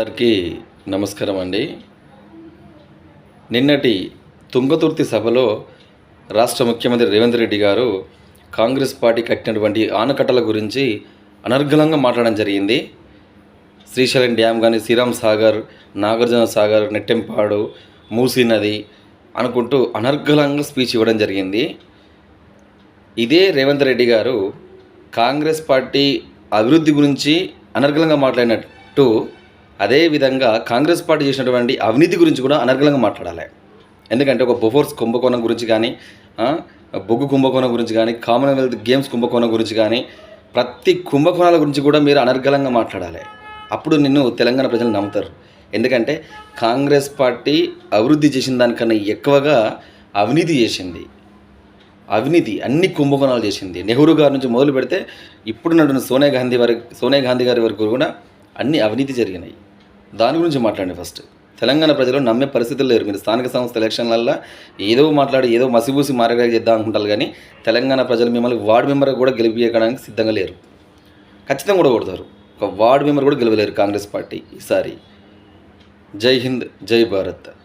అందరికీ నమస్కారం అండి. నిన్నటి తుంగతుర్తి సభలో రాష్ట్ర ముఖ్యమంత్రి రేవంత్ రెడ్డి గారు కాంగ్రెస్ పార్టీ కట్టినటువంటి ఆనకట్టల గురించి అనర్గళంగా మాట్లాడడం జరిగింది. శ్రీశైలం డ్యామ్ కానీ శ్రీరామ్ సాగర్ నాగార్జున సాగర్ నెట్టెంపాడు మూసీ నది అనుకుంటూ అనర్గళంగా స్పీచ్ ఇవ్వడం జరిగింది. ఇదే రేవంత్ రెడ్డి గారు కాంగ్రెస్ పార్టీ అభివృద్ధి గురించి అనర్గళంగా మాట్లాడినట్టు అదే విధంగా కాంగ్రెస్ పార్టీ చేసినటువంటి అవినీతి గురించి కూడా అనర్గళంగా మాట్లాడాలి. ఎందుకంటే ఒక బొఫోర్స్ కుంభకోణం గురించి కానీ బొగ్గు కుంభకోణం గురించి కానీ కామన్వెల్త్ గేమ్స్ కుంభకోణం గురించి కానీ ప్రతి కుంభకోణాల గురించి కూడా మీరు అనర్గళంగా మాట్లాడాలి. అప్పుడు నిన్ను తెలంగాణ ప్రజలు నమ్ముతారు. ఎందుకంటే కాంగ్రెస్ పార్టీ అభివృద్ధి చేసిన దానికన్నా ఎక్కువగా అవినీతి చేసింది. అవినీతి అన్ని కుంభకోణాలు చేసింది. నెహ్రూ గారి నుంచి మొదలు పెడితే ఇప్పుడు నడున్న సోనియా గాంధీ వరకు సోనియా గాంధీ గారి వరకు కూడా అన్ని అవినీతి జరిగినాయి. దాని గురించి మాట్లాడండి ఫస్ట్ తెలంగాణ ప్రజలు నమ్మే పరిస్థితులు లేరు. మీరు స్థానిక సంస్థ ఎలక్షన్లల్లో ఏదో మాట్లాడి ఏదో మసిబూసి మారగా చేద్దాం అనుకుంటారు కానీ తెలంగాణ ప్రజలు మిమ్మల్ని వార్డు మెంబర్ కూడా గెలిపించడానికి సిద్ధంగా లేరు. ఖచ్చితంగా కూడా కొడతారు ఒక వార్డు మెంబర్ కూడా గెలవలేరు కాంగ్రెస్ పార్టీ ఈసారి. జై హింద్ జై భారత్.